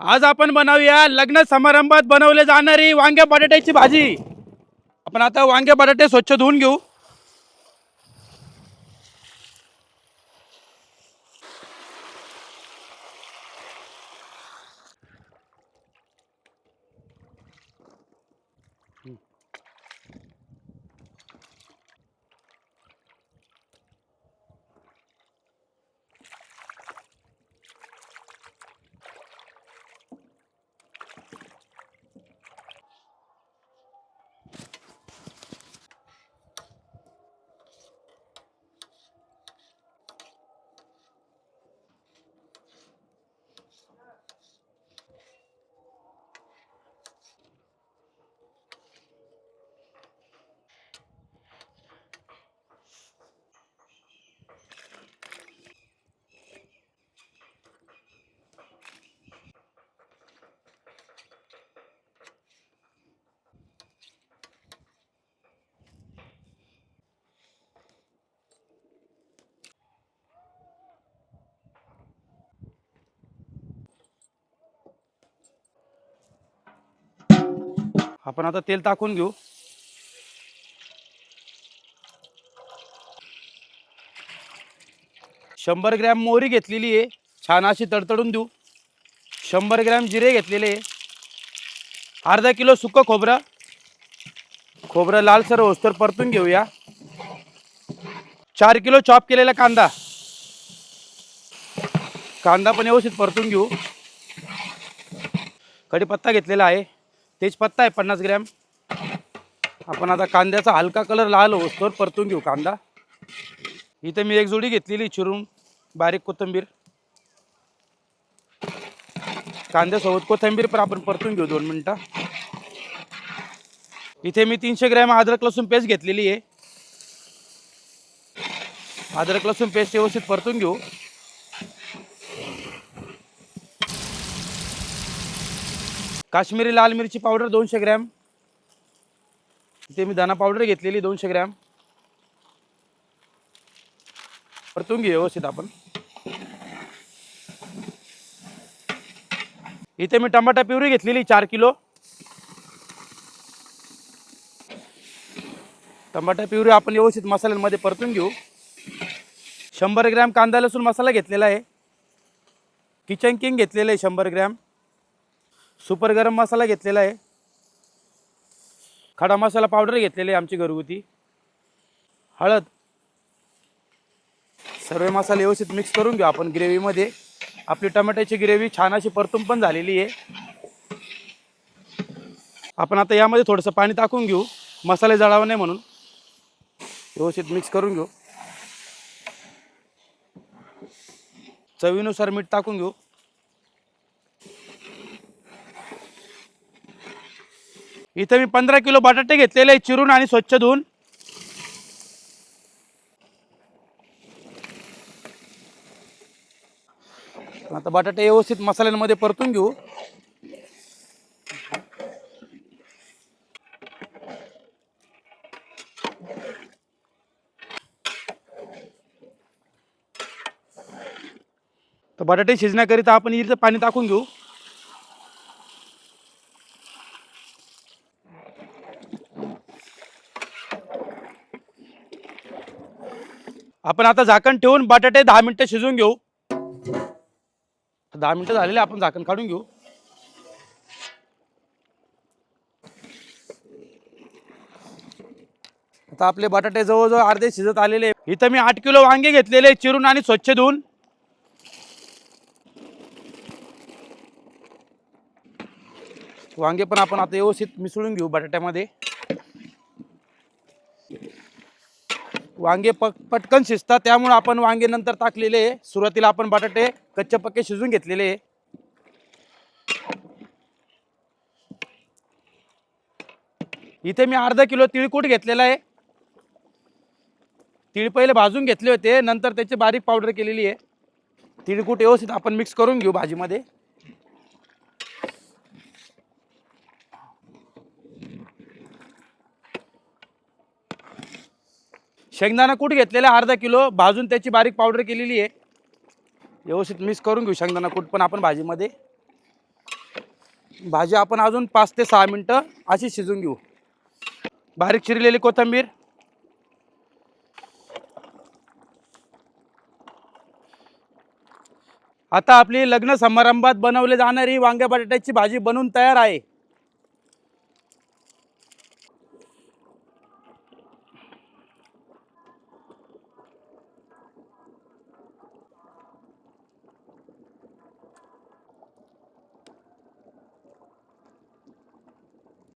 आज आपण बनवूया लग्न समारंभात बनवले जाणारी वांग्या बटाट्याची भाजी. आपण आता वांगे बटाटे स्वच्छ धुवून घेऊ. आपण आता तेल टाकून घेऊ. शंभर ग्रॅम मोहरी घेतलेली आहे. छान अशी तडतडून देऊ. शंभर ग्रॅम जिरे घेतलेले आहे. अर्धा किलो सुकं खोबरं. खोबरं लालसर होस्तर परतून घेऊया. चार किलो चॉप केलेला कांदा. कांदा पण व्यवस्थित परतून घेऊ. कढीपत्ता घेतलेला आहे. तेजपत्ता आहे पन्नास ग्रॅम. आपण आता कांद्याचा हलका कलर लाल होतोर परतून घेऊ कांदा. इथे मी एक जोडी घेतलेली चिरून बारीक कोथिंबीर. कांद्यासोबत कोथिंबीर पण आपण परतून घेऊ दोन मिनटं. इथे मी तीनशे ग्रॅम अद्रक लसूण पेस्ट घेतलेली आहे. अद्रक लसूण पेस्ट व्यवस्थित परतून घेऊ. काश्मीरी लाल मिरची पावडर दोनशे ग्रॅम. इथे मी दाना पावडर घेतलेली दोनशे ग्रॅम. परतून घेऊ व्यवस्थित आपण. इथे मी टमाटा प्युरी घेतलेली चार किलो. टमाटा प्युरी आपण व्यवस्थित मसाल्यांमध्ये परतून घेऊ. शंभर ग्रॅम कांदा लसूण मसाला घेतलेला आहे. किचन किंग घेतलेलं आहे शंभर ग्रॅम. सुपर गरम मसाला घेतलेला आहे. खडा मसाला पावडर घेतलेली आहे आमची घरगुती. हळद. सर्व मसाले व्यवस्थित मिक्स करून घेऊ आपण ग्रेव्हीमध्ये आपली टमाट्याची ग्रेव्ही छान अशी परतून पण झालेली आहे. आपण आता यामध्ये थोडंसं पाणी टाकून घेऊ. मसाले जळावं नाही म्हणून. व्यवस्थित मिक्स करून घेऊ. चवीनुसार मीठ टाकून घेऊ. इथं मी पंधरा किलो बटाटे घेतलेले चिरून आणि स्वच्छ धुवून. आता बटाटे व्यवस्थित मसाल्यांमध्ये परतून घेऊ. तर बटाटे शिजण्याकरिता आपण इथं पाणी टाकून घेऊ. आपण आता झाकण ठेवून बटाटे दहा मिनिटं शिजवून घेऊ. दहा मिनिटं झालेले आपण झाकण काढून घेऊ. आता आपले बटाटे जवळजवळ अर्धे शिजत आलेले इथं मी आठ किलो वांगे घेतलेले चिरून आणि स्वच्छ धुवून. वांगे पण आपण आता व्यवस्थित मिसळून घेऊ बटाट्यामध्ये. वांगे पक पटकन शिजतात. त्यामुळे आपण वांगे नंतर टाकलेले आहे. सुरुवातीला आपण बटाटे कच्चे पक्के शिजून घेतलेले आहे. इथे मी अर्धा किलो तिळकूट घेतलेला आहे. तिळ पहिले भाजून घेतले होते. नंतर त्याची बारीक पावडर केलेली आहे. तिळकूट व्यवस्थित आपण मिक्स करून घेऊ भाजीमध्ये. शेंगदाणा कूट घेतलेला आहे? अर्धा किलो. भाजून त्याची बारीक पावडर केलेली आहे. व्यवस्थित मिक्स करून घेऊ शेंगदाणा कूट पण आपण भाजीमध्ये. भाजी आपण अजून पाच ते सहा मिनटं अशी शिजून घेऊ. बारीक चिरलेली कोथिंबीर. आता आपली लग्न समारंभात बनवले जाणारी वांग्या बटाट्याची भाजी बनवून तयार आहे.